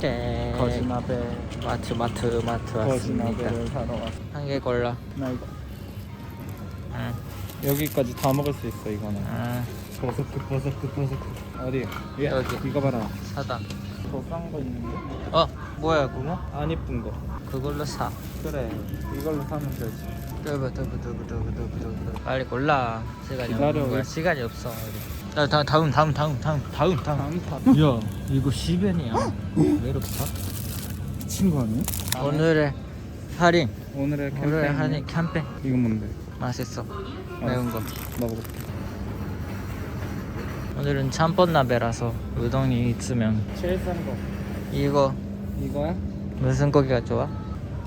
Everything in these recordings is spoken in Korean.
짠. 거지나베 마트 마트 마트 왔습니다. 거지나베를 사러 왔어 한 개 골라. 나 이거 응. 여기까지 다 먹을 수 있어 이거는 응. 버섯크 버섯크 버섯크 어디? 예, 여기. 이거 봐라 사다. 더 싼 거 있는데? 어 뭐야 그거? 안 이쁜 거 그걸로 사. 그래 이걸로 사면 되지 두부 두부 두부 두부 두부 두부. 빨리 골라. 시간이 기다려. 없는 거야. 시간이 없어. 우리. 야, 다, 다음 다음 다음 다음 다음 다음. 다음 탑야 이거 10엔이야. 왜 이렇게 사? 미친 거 아니야? 오늘의 할인. 오늘의 캠페인 오늘의 할인 캠페인. 이거 뭔데? 맛있어. 매운 거. 먹어볼게 오늘은 참뻔 나베라서 우동이 있으면 제일 싼거 이거 이거야? 무슨 고기가 좋아?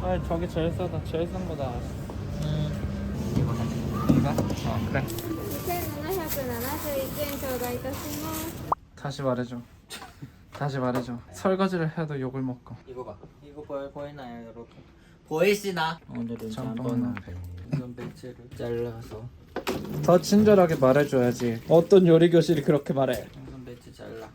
아 저게 제일 싸다 제일 싼 거다 음 이거. 이거? 어 그래. 다시 말해줘 다시 말해줘 설거지를 해도 욕을 먹고 이거 봐. 이거 보여 보이나요 여러분? 보이시나? 오늘은 나베. 이건 배치를 잘라서 더 친절하게 말해줘야지 어떤 요리 교실이 그렇게 말해 이건 배치 잘라.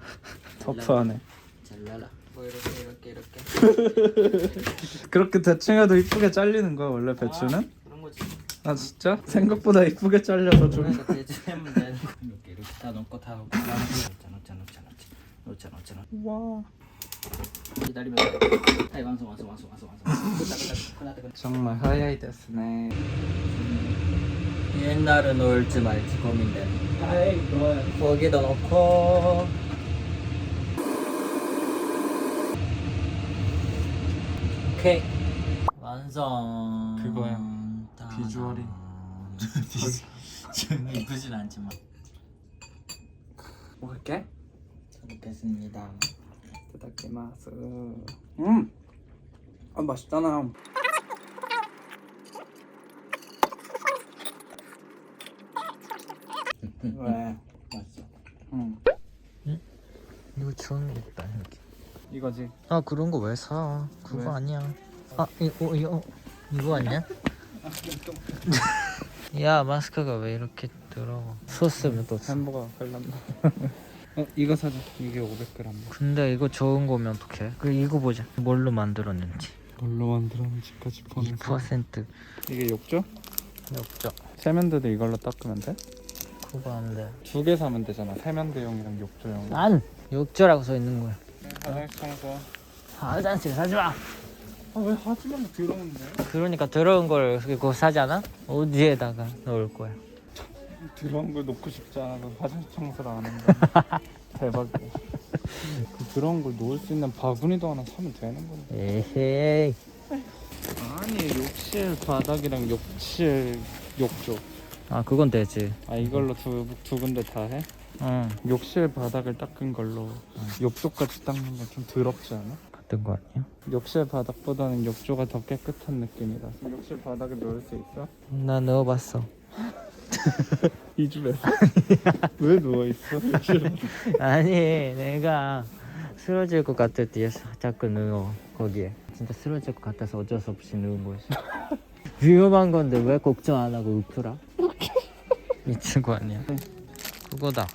터프하네 잘라라. 뭐 이렇게 이렇게 이렇게. 그렇게 대충 해도 이쁘게 잘리는 거야 원래 배추는? 아, 그런 거지. 아 진짜? 생각보다 이쁘게 잘려서 좀 그러니까. 이렇게 이렇게 다 넣고 다 넣고 다 넣자 넣자 넣자 넣자 넣자 넣자. 와 기다리면 돼. 아이 완성 완성 완성 완성 완성. 정말 하야이 됐네 옛날은 넣을지 말지 고민돼. 아이 뭐야 고기도 넣고. 오케이. 완성. 그거야. 비주얼이. 좀 이쁘진 않지만. 먹을게 잘 먹겠습니다. 이따다키마스 음! 아 맛있잖아 왜? 맛있어 응 이거 좋은 게 있다. 이거지 아 그런 거 왜 사? 그거 왜? 아니야. 아 이거 이거 이거 아니야? 야 마스크가 왜 이렇게 더러워? 소스 묻었어. 햄버거 걸렸나 어 이거 사자 이게 500g 근데 이거 좋은 거면 어떡해? 그 이거 보자. 뭘로 만들었는지. 뭘로 만들었는지까지 보면서 2% 이게 욕조? 없죠. 세면대도 이걸로 닦으면 돼? 그거 안 돼. 두 개 사면 되잖아 세면대용이랑 욕조용 난 욕조라고 써 있는 거야. 화장실 청소 화장실 사지 마. 아왜 하지만 더러운데 그러니까 더러운 걸 그거 사잖아? 어디에다가 넣을 거야? 더러운 걸 놓고 싶지 않아서 화장실 청소를 안 한다 대박이야 그 더러운 걸 놓을 수 있는 바구니도 하나 사면 되는 건데 에헤이. 아니 욕실 바닥이랑 욕실 욕조 아 그건 되지. 아 이걸로 두, 두 군데 다 해? 응. 욕실 바닥을 닦은 걸로 욕조까지 닦는 건 좀 더럽지 않아? 같은 거 아니야? 욕실 바닥보다는 욕조가 더 깨끗한 느낌이다 욕실 바닥에 놓을 수 있어? 나 넣어봤어. 이 집에서? 왜 누워있어? 욕실 바닥 아니 내가 쓰러질 것 같을 때 자꾸 누워 거기에 진짜 쓰러질 것 같아서 어쩔 수 없이 누운 거지 위험한 건데 왜 걱정 안 하고 웃더라 미친 거 아니야 그거다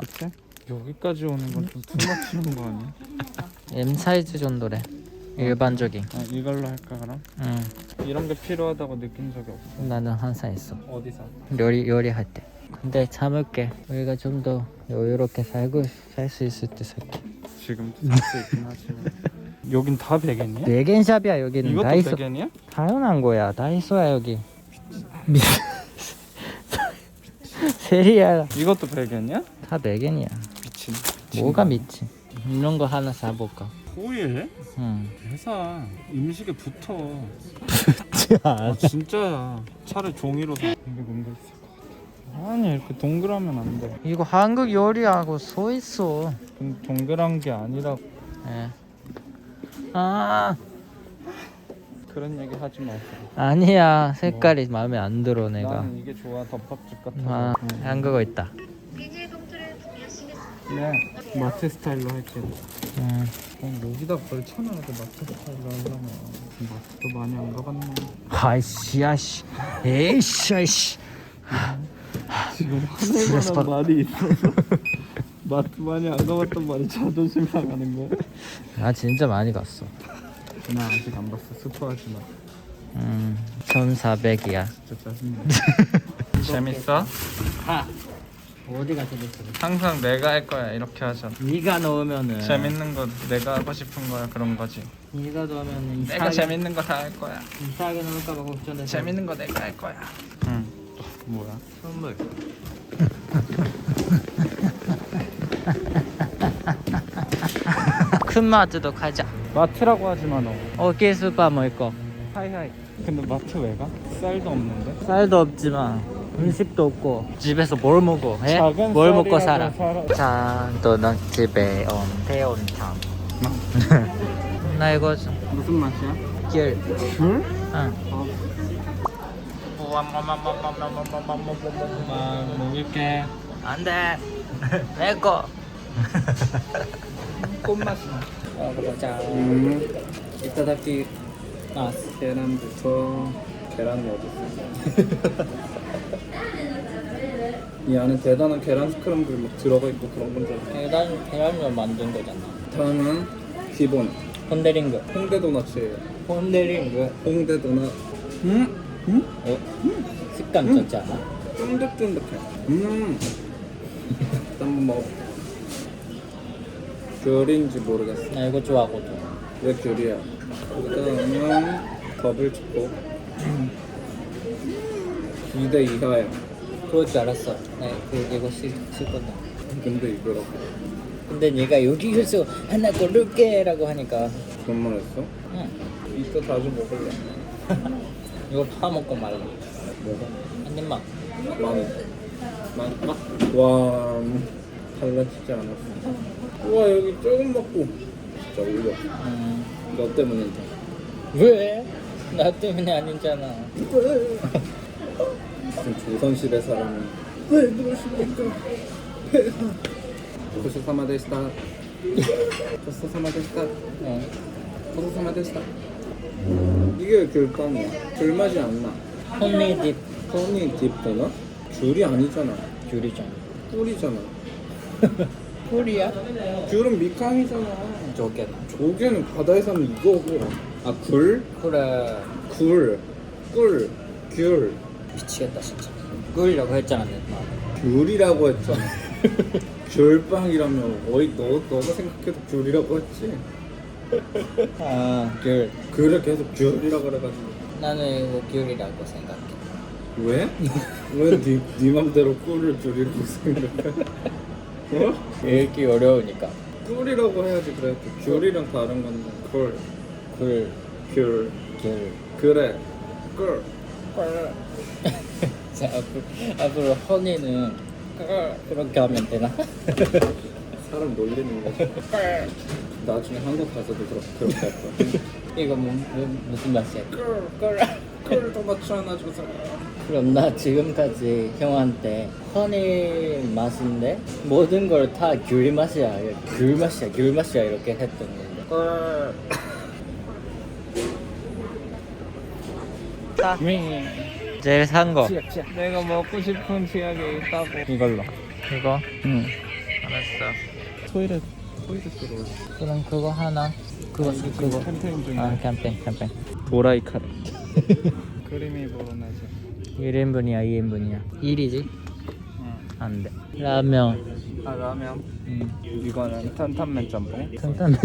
그치? 여기까지 오는 건 좀 투머치한 거 아니야? M 사이즈 정도래. 일반적인. 아 이걸로 할까 그럼? 응. 이런 게 필요하다고 느낀 적이 없어? 나는 항상 있어. 어디서? 요리 요리할 때. 근데 참을게. 우리가 좀 더 여유롭게 살고 살 수 있을 때 살게. 지금도 살수 있긴 하지만. 여긴 다 베개냐? 베겐샵이야 여기는. 이것도 다이소 베개냐? 당연한 거야. 다이소야 여기. 미... 세리야. 이것도 베개냐? 다 베겐이야 미친 뭐가 미치 이런 거 하나 사볼까? 호일? 응. 회사 음식에 붙어. 아 진짜야. 차라리 종이로 사. 이게 뭔가 있을 것 같아. 아니 이렇게 동그라면 안 돼. 이거 한국 요리하고 서 있어. 동그란 게 아니라 예. 아. 그런 얘기 하지 마세요 아니야. 색깔이 마음에 안 들어 내가. 나는 이게 좋아. 덮밥집 같은 아 거. 응. 한국어 있다 네. 마트 스타일로 할게 응. 어, 여기다 걸쳐놔야 돼 마트 스타일로 하려면. 마트도 많이 안 가봤네. 아이씨 아이씨. 에이씨 아이씨. 지금 스트레스 화낼 만한 말이 있어서 마트 많이 안 가봤단 말이 자존심 상하는 거야? 아 진짜 많이 갔어. 나 아직 안 봤어. 스포하지 마. 음 1400이야. 진짜 짜증나. 재밌어? 아 어디가 재밌어 항상 내가 할 거야 이렇게 하잖아 네가 넣으면은. 재밌는 거 내가 하고 싶은 거야 그런 거지. 네가 넣으면은 내가 이상하게- 재밌는 거 다 할 거야. 이상하게 넣을까 봐 걱정돼서. 재밌는 거 내가 할 거야. 응. 뭐야? 선물. 큰 마트도 가자. 마트라고 하지 마 너. 어깨 스파 뭐 있고 하이하이. 근데 마트 왜 가? 쌀도 없는데? 쌀도 없지만 음식도 없고 집에서 뭘 먹어? 에? 작은 뭘 먹고 살아? 자, 너는 집에 온 대온탕 나 이거 좀 무슨 맛이야? 길 줄? 응. 먹을게 안돼 내거 꽃맛이 나 먹어보자 음 이따다키 아 계란부터 계란이 어딨어 이 안에 대단한 계란 스크램블 막 들어가 있고 그런 건줄 알았어 계란 계란으로 만든 거잖아. 다음은 기본. 혼데링그. 홍대 도넛이에요. 혼데링그. 홍대 도넛. 음? 음? 어? 식감 좋지 않아? 쫀득쫀득해. 음. 한번 먹어볼게 귤인지 모르겠어. 나 이거 좋아하거든. 왜 귤이야? 그다음은 버블 초코 2대 2하야 그럴 줄 알았어. 나 그, 이거 쓸, 쓸 건데. 근데 이거라고 근데 얘가 여기서 하나 고를게 라고 하니까. 그런 말 했어? 응. 이거 자주 먹을래. 이거 파먹고 말라. 먹어 한 입만. 많이 많이 와 달라지지 않았어. 우와 여기 조금 먹고. 진짜 울려. 음. 너 때문인데. 왜? 나 때문에 아니잖아 무슨 조선시대 사람이 왜 그러십니까? 고소사마 데시다. 고소사마 데시다. 어. 고소사마 데시다. 이게 귤빵이야 귤맛이 안나. 홈메이드 허니 딥도나? 귤이 아니잖아. 귤이잖아 꿀이잖아. 꿀이야? 귤은 미캉이잖아. 저게나 조개는 바다에 사는 이거고. 아 굴? 그래 굴, 꿀, 귤 미치겠다 진짜. 꿀이라고 했잖아 내가 귤이라고 했잖아. 귤빵이라면 어이 너, 너가 생각해도 귤이라고 했지? 아귤. 귤을 계속 귤이라고 그래가지고. 나는 이거 귤이라고 생각해. 왜? 왜 네, 네 맘대로 꿀을 귤이라고 생각해? 어? 읽기 어려우니까. 꿀이라고 해야지 그래 귤이랑 다른 건데 꿀, 꿀, 귤. 귤. 그래. 꿀 자, 앞으로, 앞으로 허니는 꿀! 그렇게 하면 되나? 사람 놀리는 거지 나중에 한국 가서도 그렇게, 그렇게 할 거야. 이거 뭐, 뭐, 무슨 맛이야? 꿀, 꿀, 꿀 도넛 하나 주세요 그럼 나 지금까지 형한테 허니 맛인데 모든 걸 다 귤 맛이야. 귤 맛이야 귤 맛이야 이렇게 했던 건데. 꿀! 자 제일 산 거. 치약 치약 내가 먹고 싶은 치약이 있다고. 이걸로 이거. 응 알았어. 토이렛 토이렛 들어. 그럼 그거 하나. 그거 아, 그거. 그 캠페인 중에 아 캠페인 캠페인. 도라이 카레. 그림이 보나지 1인분이야 2인분이야. 1이지? 응. 안 돼. 라면. 아 라면 음. 이거는 탄탄면 짬뽕 탄탄면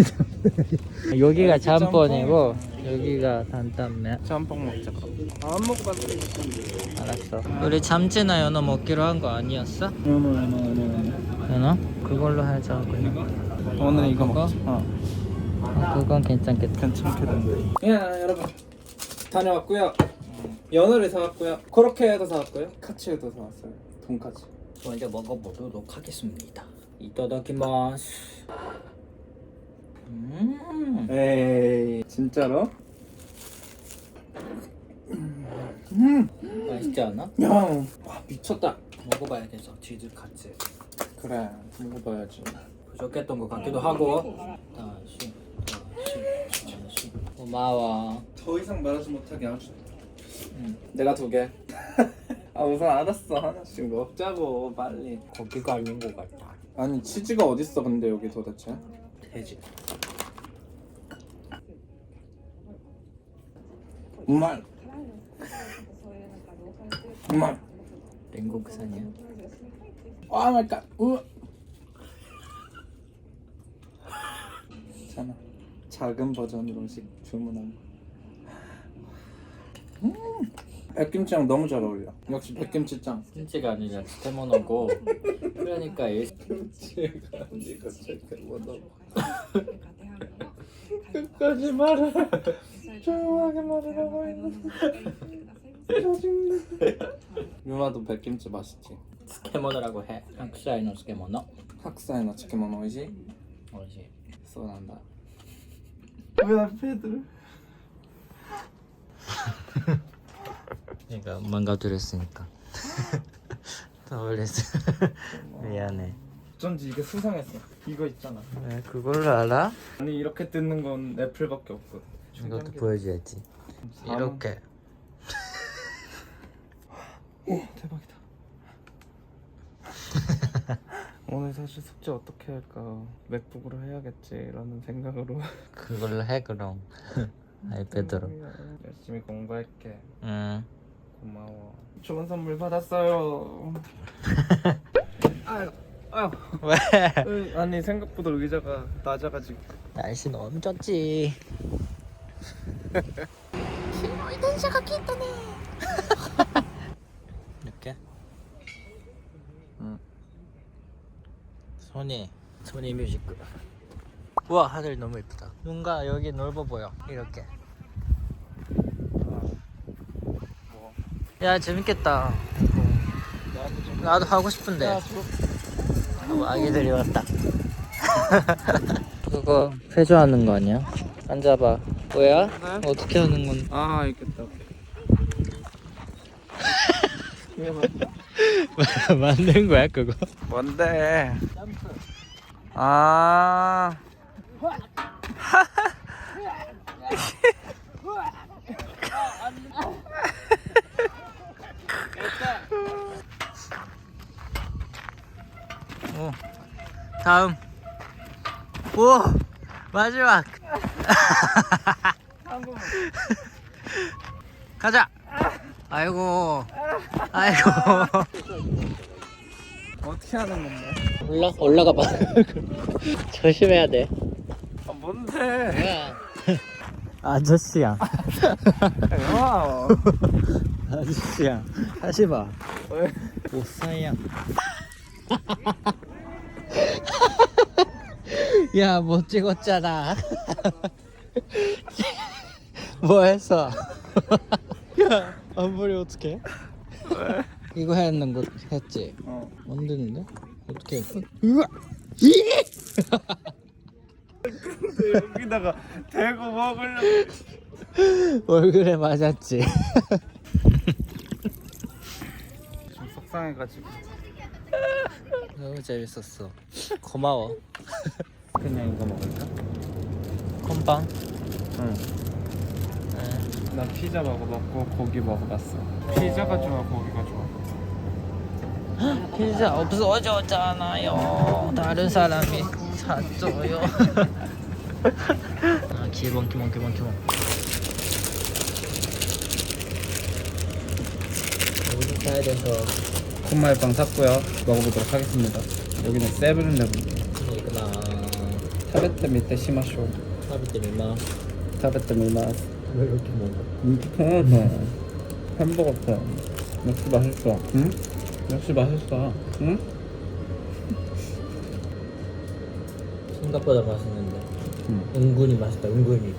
여기가 짬뽕이고 여기가 단단면 짬뽕 먹자 아, 안 먹어봤어 알았어. 우리 잠찌나 연어 먹기로 한 거 아니었어? 연어 연어 연어 연어? 그걸로 하자 그냥 오늘 아, 이거 먹자. 어. 아, 그건 괜찮겠다. 괜찮겠는데. 야 여러분. 다녀왔고요. 연어를 사왔고요. 코로케도 사왔고요. 카츠도 사왔어요. 돈까지 먼저 먹어보도록 하겠습니다. 이따다키마스. 음. 에이 진짜로? 맛있지 않아? 야. 와, 미쳤다. 먹어봐야겠어 치즈 같이. 그래 먹어봐야지. 부족했던 것 같기도 하고. 다시 다시 다시. 고마워. 더 이상 말하지 못하게 아주 응. 내가 두 개 아 우선 알았어. 하나씩 먹자고 빨리. 고기가 아닌 것 같다. 아니 치즈가 어딨어 근데 여기 도대체 돼지. 우말 우말 랭국산이야. 아 우. 괜찮아. 작은 버전으로 식 주문한 거. 음. 백김치랑 너무 잘 어울려. 역시 백김치짱. 김치가 아니라 스테모노고 그러니까 일 김치가 아니고 잠깐만 끝까지 말해. 조용하게 말하라고 했는데. 누나도 백김치 맛있지. 스케모너라고 해. 학사이노 스케모너. 학사이노 스케모너 오이지? 오이지. 쏘난다. 왜 앞에 들? 내가 망가뜨렸으니까. 더블레스 미안해. 어쩐지 이게 수상했어. 이거 있잖아. 왜 그걸로 알아? 아니 이렇게 뜯는 건 애플밖에 없거든 이것도 보여줘야지. 이렇게. 오 대박이다. 오늘 사실 숙제 어떻게 할까? 맥북으로 해야겠지라는 생각으로. 그걸로 해 그럼. 아이패드로. 열심히 공부할게. 응. 고마워. 좋은 선물 받았어요. 아유 아유. 왜? 으, 아니 생각보다 의자가 낮아가지고. 날씨는 엄청 덥지. 이렇게? 응. 소니 소니 뮤직. 우와 하늘 너무 예쁘다. 뭔가 여기 넓어 보여. 이렇게. 뭐. 야 재밌겠다. 나도 하고 싶은데. 야, 저- 어, 아기들이 왔다 그거 회주하는 거 아니야? 앉아봐 뭐야? 네? 어떻게 하는 건 아 알겠다 왜 만든 거야 그거? 뭔데 아 다음. 오 마지막. 가자. 아이고. 아이고. 어떻게 하는 건데? 올라 올라가 봐. 조심해야 돼. 아 뭔데? 뭐야? 아저씨야. 와 아저씨야. 다시 봐 왜? 못사야 야 못 찍었잖아. 뭐 했어? 야 앞머리 어떡해? 이거 했는 거 했지? 어. 안 되는데? 어떻게 근데 여기다가 대고 먹으려고. 얼굴에 맞았지. 좀 속상해가지고. 너무 재밌었어. 고마워 그냥 이거 먹을까? 콤빵 응. 응. 난 피자 먹어봤고 고기 먹어봤어. 피자가 좋아, 고기가 좋아. 피자 없어졌잖아요. 다른 사람이 샀어요. 아, 기본 기본 기본 기본. 여기 사야 돼서 콧마을빵 샀고요. 먹어보도록 하겠습니다. 여기는 세븐일레븐. 이거나 타베트 밑에 시마쇼. 食べてみます. 타베트 미마스. 왜 이렇게 먹어? 이렇게 편하다. 햄버거 편. 역시 맛있어. 응? 역시 맛있어. 응? 생각보다 맛있는데 응. 은근히 맛있다 은근히.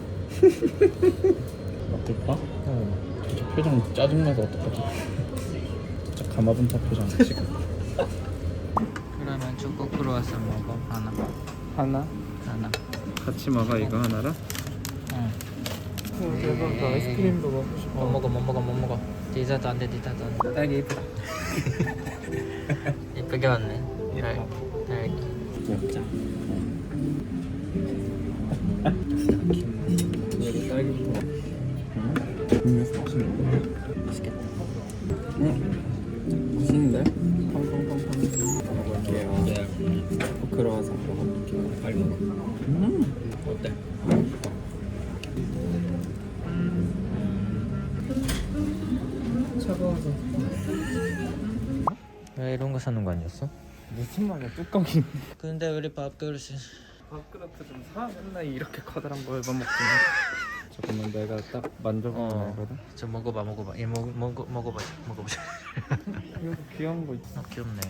어떨까? 응. 진짜 표정 짜증나서 어떡하지? 진짜 가마분타 표정 지금. 그러면 초코 크로와상 먹어 하나 하나? 하나. 같이 먹어 이거 하나랑? 응. 대박 나 아이스크림도 먹고 싶어. 못 먹어 못 먹어 못 먹어. 디저트 안돼 디저트 안 돼. 딸기 이쁘다. 이쁘게 왔네. 딸 딸기. 먹자. 딸기부터. 맛있는데? 맛있겠다. 음 어때? 차가워서 왜 이런 거 사는 거 아니었어? 무슨 말이야 뚜껑이 근데 우리 밥그릇이 밥그릇 좀사 맨날 이렇게 커다란 거 해봐 먹지 잠깐만 내가 딱 만져보면 어. 알거든 저 먹어봐 먹어봐 얘 먹, 먹어, 먹어봐 먹어보자 이거 귀여운 거 있어 아 귀엽네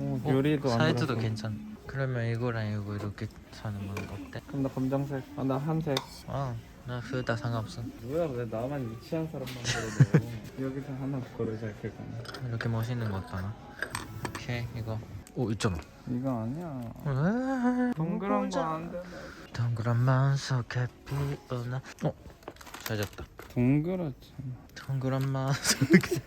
어, 어, 요리도 안 사이즈도 들어서. 괜찮 그러면 이거랑 이거 이렇게 사는 건 어때? 그럼 나 검정색. 아 나 한색. 어 나 그거 다 상관없어. 뭐야 왜 나만 유치한 사람만 고르고 여기서 하나 고르자 그거는 이렇게 멋있는 거 없잖아 오케이 이거. 오 있잖아. 이거 아니야. 왜? 동그란 거 안 되네 동그란 마음속에 피어나. 어? 잘 잡다. 동그랗지 동그란 마음속에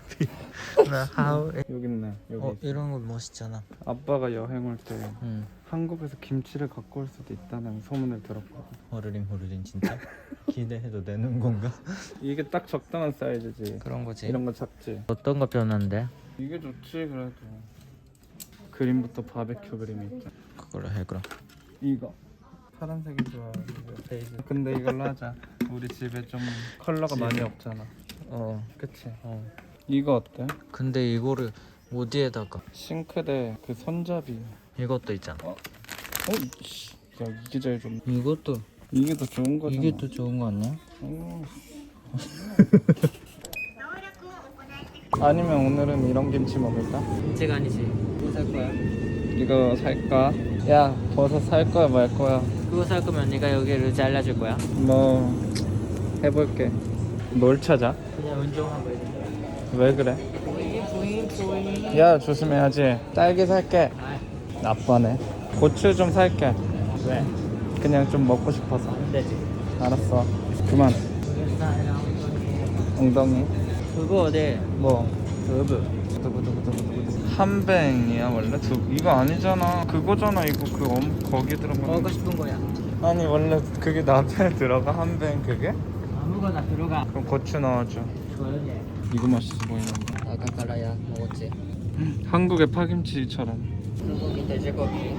나 하우. 여기 있네 여기 어 있어. 이런 거 멋있잖아. 아빠가 여행 올 때 응. 한국에서 김치를 갖고 올 수도 있다는 소문을 들었거든. 호르링 호르링 진짜? 기대해도 되는 건가? 이게 딱 적당한 사이즈지. 그런 거지. 이런 거 작지. 어떤 거 변한데? 이게 좋지 그래도. 그림부터 바베큐 그림이 있잖아 그걸로 해 그럼. 이거. 파란색이 좋아 이거 베이지. 근데 이걸로 하자. 우리 집에 좀 컬러가 많이 없잖아. 어. 그치? 어. 이거 어때? 근데 이거를 어디에다가 싱크대 그 손잡이 이것도 있잖아 어? 씨. 야 이게 제일 좋네 이것도 이게 더 좋은 거잖아 이게 더 좋은 거 아니야? 음. 아니면 오늘은 이런 김치 먹을까? 제가 아니지 그거 살 거야 이거 살까? 야 버섯 살 거야 말 거야? 그거 살 거면 네가 여기를 잘라줄 거야? 뭐 해볼게 뭘 찾아? 그냥 운동하고 있는 왜 그래? 야 조심해야지. 딸기 살게. 아 나빠네. 고추 좀 살게. 왜? 그냥 좀 먹고 싶어서. 안 되지. 알았어. 그만. 엉덩이. 그거 어디? 뭐? 두부. 한뱅이야 원래? 두 이거 아니잖아. 그거잖아 이거 그 엄, 거기 들어간 먹고 거 싶은 거야. 아니 원래 그게 나한테 들어가? 한뱅 그게? 아무거나 들어가. 그럼 고추 넣어줘. 해 이거 맛있어 보이는데. 아까 깔아야. 먹었지? 한국의 파김치처럼. 소고기 돼지고기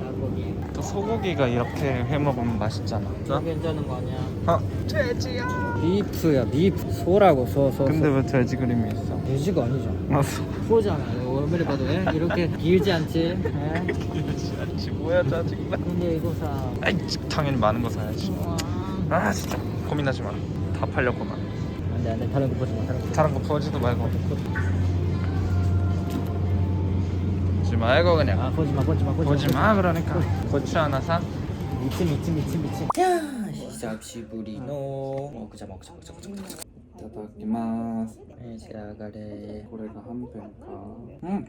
닭고기. 또 소고기가 이렇게 해 먹으면 맛있잖아. 다 괜찮은 거 아니야? 어? 돼지야. 비프야 비프. 소라고 소소 근데 왜 돼지 그림이 있어? 돼지가 아니죠 아. 소잖아. 얼마나 봐도 왜? 이렇게 길지 않지? 에? 아니지. 뭐야 짜증나. 근데 이거 사. 아이 당연히 많은 거 사야지. 우와. 아 진짜. 고민하지 마다 팔렸구만 안돼 안돼 다른 거 보지 마 다른 거. 다른 거 보지도 말고. 보지 말고 그냥. 아 보지 마 보지 마 보지 마. 그러니까. 고추 하나 사? 미친 미친 미친 미친. 야 히삽시부리노. 먹자 먹자 먹자 먹자 먹자. 네, 고래가 한 배인가. 음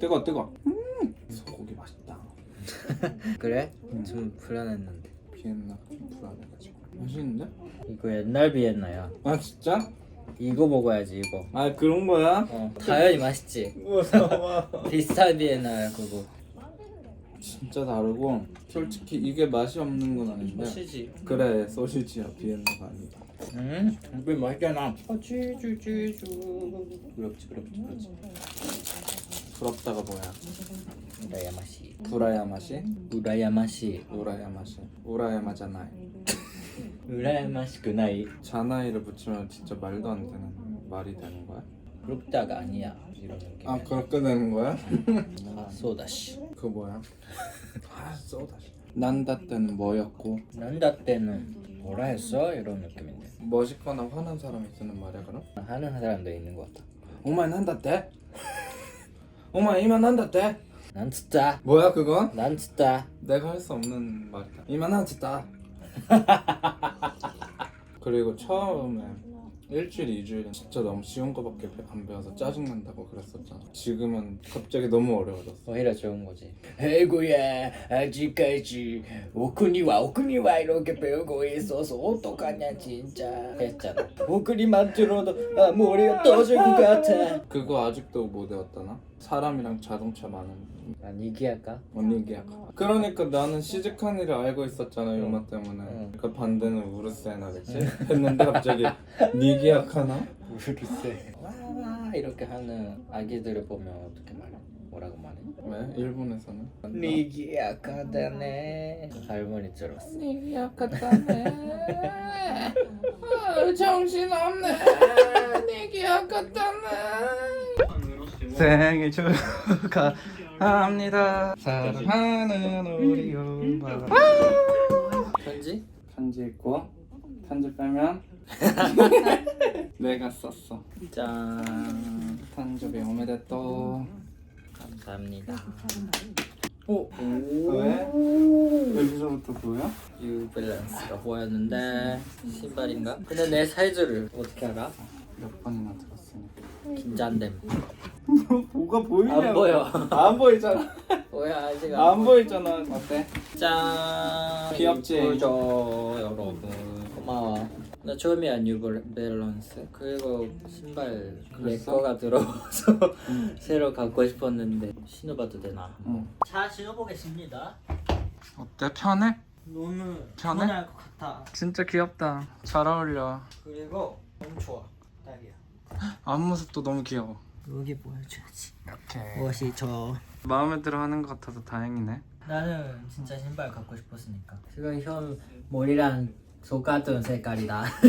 뜨거 뜨거. 음. 소고기 맛있다. 그래? 좀 불안했는데. 비엔나 좀 불안해가지고 맛있는데? 이거 옛날 비엔나야. 아 진짜? 이거 먹어야지 이거. 아 그런 거야? 어 당연히 맛있지. 비슷한 비엔나야 그거. 진짜 다르고 솔직히 이게 맛이 없는 건 아닌데. 소시지. 그래 소시지야 비엔나가 아니다 응? 이거 맛있잖아 찌쭈쭈쭈. 부럽지 부럽지 부럽지. 부럽다가 뭐야? 우라야 맛이 구라야 맛이? 우라야 맛이 우라야 맛이 우라야 마잖아 우라야 맛이 그나이 자나이를 붙이면 진짜 말도 안 되는 말이 되는 거야? 부럽다가 아니야 이런 느낌 아 그렇게 되는 거야? 아 소다시 그거 뭐야? 아 쏘다시 난다 때는 뭐였고 난다 때는 뭐라 했어? 이런 느낌인데 멋있거나 화난 사람이 쓰는 말이야 그럼? 하는 사람도 있는 것 같아 오마이 난다 때? 오마이 이만 난다 때? 난 진짜 뭐야 그건? 난 진짜 내가 할 수 없는 말이다 이만 난다 그리고 처음에 일주일, 이주일은 진짜 너무 쉬운 거밖에 배- 안 배워서 짜증난다고 그랬었잖아. 지금은 갑자기 너무 어려워졌어. 오히려 좋은 거지. 아이고야 아직까지 오쿠니와 오쿠니와 이렇게 배우고 있어서 어떡하냐 진짜. 했잖아. 오쿠니만 들어도 아, 머리가 떠질 것 같아. 그거 아직도 못 외웠다나? 사람이랑 자동차 많은 난 이기할까? 언니 계약 그러니까 나는 시즈카니를 알고 있었잖아 요마 때문에 응. 그 반대는 우르세나겠지? 했는데 갑자기 니 계약하나? 우르세 와와 이렇게 하는 아기들을 보면 어떻게 말해? 뭐라고 말해? 왜? 일본에서는? 니기 약하다네 할머니처럼 니기 약하다네 정신 없네 니기 약하다네 생일 축하합니다 사랑하는 우리 오빠 편지? 편지 있고 편지 빼면 내가 썼어 짠 탄저비 오메데또 감사합니다 오 왜? 여기서부터 보여? 뉴밸런스가 보였는데 신발인가? 근데 내 사이즈를 어떻게 알아? 몇 번이나 들었으니까 긴장됨 뭐가 보이냐고 안 보여 안 보이잖아 뭐야 아직 안 보이잖아 어때? 짠 귀엽지? 이쁘죠 여러분 고마워 나 처음이야 뉴밸런스 그리고 신발 내 그랬어? 거가 들어와서 새로 갖고 싶었는데 신어봐도 되나? 응. 자 신어보겠습니다 어때? 편해? 너무 편해? 편할 것 같아 진짜 귀엽다 잘 어울려 그리고 너무 좋아 앞모습도 너무 귀여워. 여기 보여줘야지. 이렇게. 무엇이 저. 마음에 들어 하는 것 같아서 다행이네. 나는 진짜 신발 갖고 싶었으니까. 지금 형 머리랑 똑같은 색깔이다.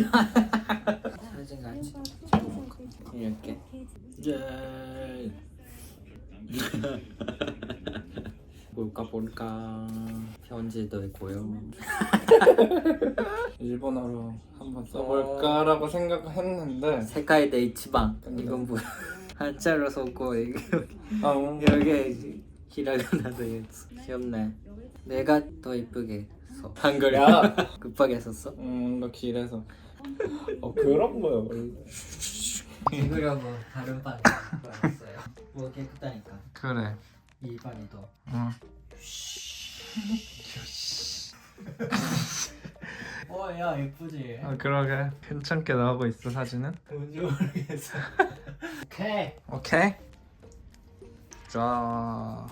사진 같이 이렇게. 짠 볼까 볼까. 편지도 있고요. 일본어로 한번 써볼까라고 생각했는데. 세카이데 이치방. 이건 뭐야? 한자로 썼고 이거 아 음. 여기 히라가나도 있어. 귀엽네. 내가 더 이쁘게 써. 한글 야. 급하게 썼어? 음, 뭔가 길에서. 어 그런 거야 원래. 읽으려고 다른 방에 들어갔어요. 뭐 깨끗하니까. 그래 이 방이 더. 응. 어 야 예쁘지? 아 그러게. 괜찮게 나오고 있어 사진은? 뭔지 모르겠어. 오케이. 오케이. 자